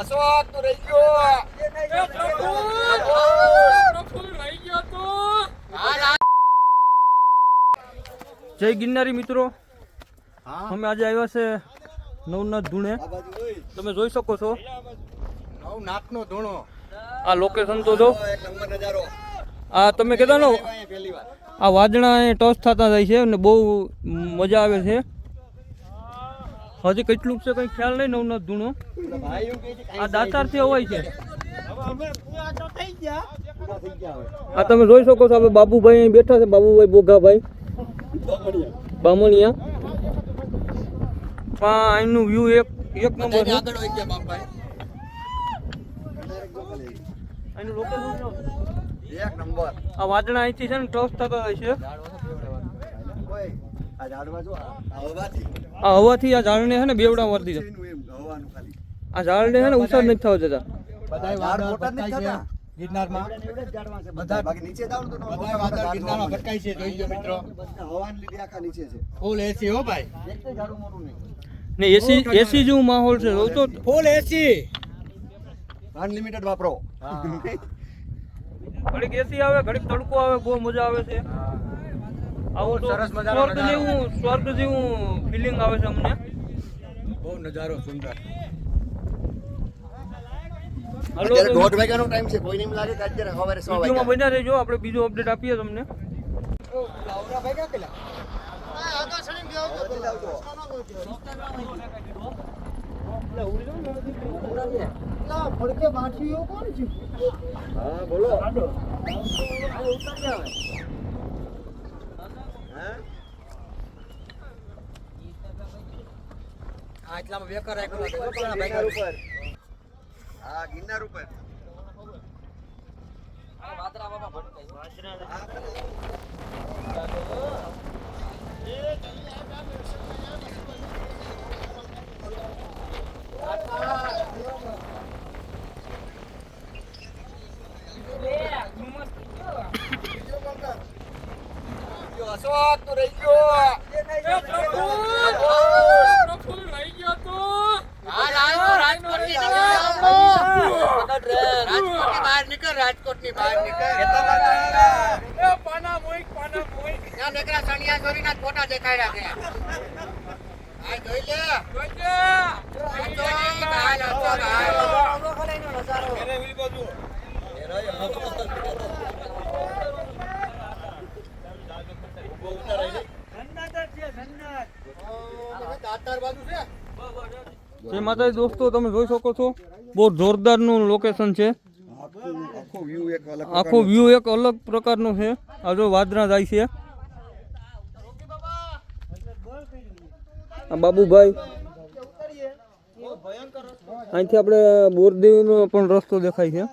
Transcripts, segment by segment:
અશોક તું રહી ગયો જય ગિરનારી મિત્રો. અમે આજે આવ્યા છે નવનાથ ધૂણે. તમે જોઈ શકો છો. નવનાથ નો ધૂણો. આ લોકેશન તો જો. એક નંબર નજારો. આ તમે કહેતા ને અહીંયા પહેલી વાર. આ વાદણા ટચ થતા જાય છે અને બહુ મજા આવે છે. હજી કેટલું છે કંઈ ખ્યાલ નહીં નવનો ધૂણો. આ દાતારથી અવાય છે. આ તમે જોઈ શકો છો આપણે બાબુભાઈ અહીં બેઠા છે બાબુભાઈ બોગાભાઈ બામણિયા. આ અહીંનું વ્યૂ એક એક નંબર છે. અહીંનું લોકેશન એક નંબર. આ વાદળા અહીંથી છે ને ટોસ થતા હોય છે. આ હવાથી આ ઝાડને છે ને બેવડા મારી દીધા. એનું એમ હવાનું આ ઝાડને છે ને ઉછાળ નથી થવા દેતા. બધાય વાદળ ભટકાય છે ગિરનારમાં. બધા બાકી નીચે જાવ તો બધા વાદળ ગિરનારમાં ભટકાય છે. જોઈ મિત્રો. હવાને લીધે આખા નીચે છે. ફૂલ એસી હો ભાઈ. એક ઝાડું મોટું નહીં. ને એસી એસી જેવું માહોલ છે. તો ફૂલ એસી અનલિમિટેડ વાપરો. ઘડીક એસી આવે ઘડીક તડકો આવે બહુ મજા આવે છે. આવું તો સરસ મજાનો સ્વર્ગ. જેવું સ્વર્ગ જેવું ફિલિંગ આવે છે અમને. બહુ નજારો સુંદર. હાલો દોઢ વાગ્યાનો ટાઈમ છે કોઈને એમ લાગે કે અત્યારે સવારે સો વિડીયોમાં બન્યા રહેજો આપણે બીજો અપડેટ આપીએ તમને. હા બોલો. આટલામાં વેકર રાખ્યો ઉપર હા ગિરનાર ઉપર. અશોક તું રહી ગયો. રાજકોટની બહાર નીકળ. ના નકરા સણિયા છોરીના જ ફોટા દેખાડ્યા છે. આ જોઈ લે. આ જોઈ, હાલ, અશોક, હાલ. દાતાર બાજુ. છે જે માતાજી દોસ્તો તમે જોઈ શકો છો. બહુ જોરદારનું લોકેશન છે. આખો વ્યૂ એક અલગ આખો વ્યૂ એક અલગ પ્રકારનો છે. આ જો વાદળા જાય છે. આ બાબુભાઈ. અહીંથી આપણે બોરદેવીનો પણ રસ્તો દેખાય છે.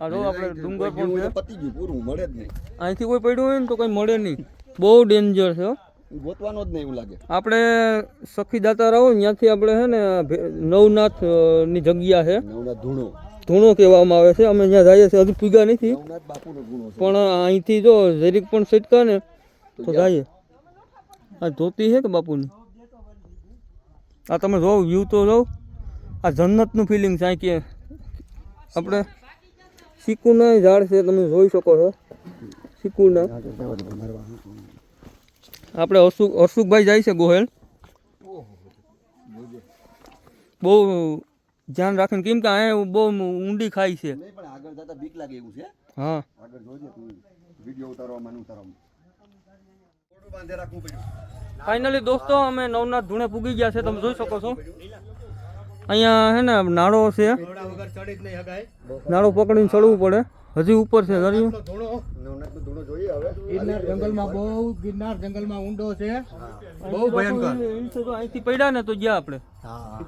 આ જો આપણે ડુંગર પણ પતી ગયું પૂરું મળે જ નહીં. અહીંથી કોઈ પડ્યું હોય ને તો કંઈ મળે નહીં. બહુ ડેન્જર છે. ગોતવાનો જ નહીં એવું લાગે. આપણે સખી દાતા રહો ત્યાંથી આપણે છે ને નવનાથની જગ્યા છે નવનાથ ધૂણો. ધૂણો કહેવામાં આવે છે અમે ત્યાં જઈએ છીએ હજુ પીગા નથી. પણ અહીંથી જો જરીક પણ સિટકા ને તો જઈએ. આ ધોતી છે કે બાપુની? આ તમે જો વ્યૂ તો જો આ જન્નતનું ફિલિંગ છે કે આપણે સિકુના ઝાડ છે તમે જોઈ શકો છો. સિકુના આપણે હર્ષુક હર્ષુકભાઈ જાય છે ગોહેલ. બહુ ધ્યાન રાખીને કેમ કે અહીંયા બહુ ઊંડી ખાય છે. નહીં પણ આગળ જતા બીક લાગે એવું છે. હા. આગળ જોજે તું. વિડિયો ઉતારવા મને ઉતારવા થોડું બાંધે રાખવું પડ્યું. ફાઇનલી દોસ્તો અમે નવનાથ ધૂણે પૂગી ગયા છે તમે જોઈ શકો છો. અહીંયા હે ને નાળો છે. નાળો પકડીને ચડવું પડે. હજી ઉપર છે દરિયો ગિરનાર જંગલમાં બહુ ગિરનાર જંગલમાં ઊંડો છે. બહુ ભયંકર. અહીંથી પડ્યા ને તો ગયા આપણે. હા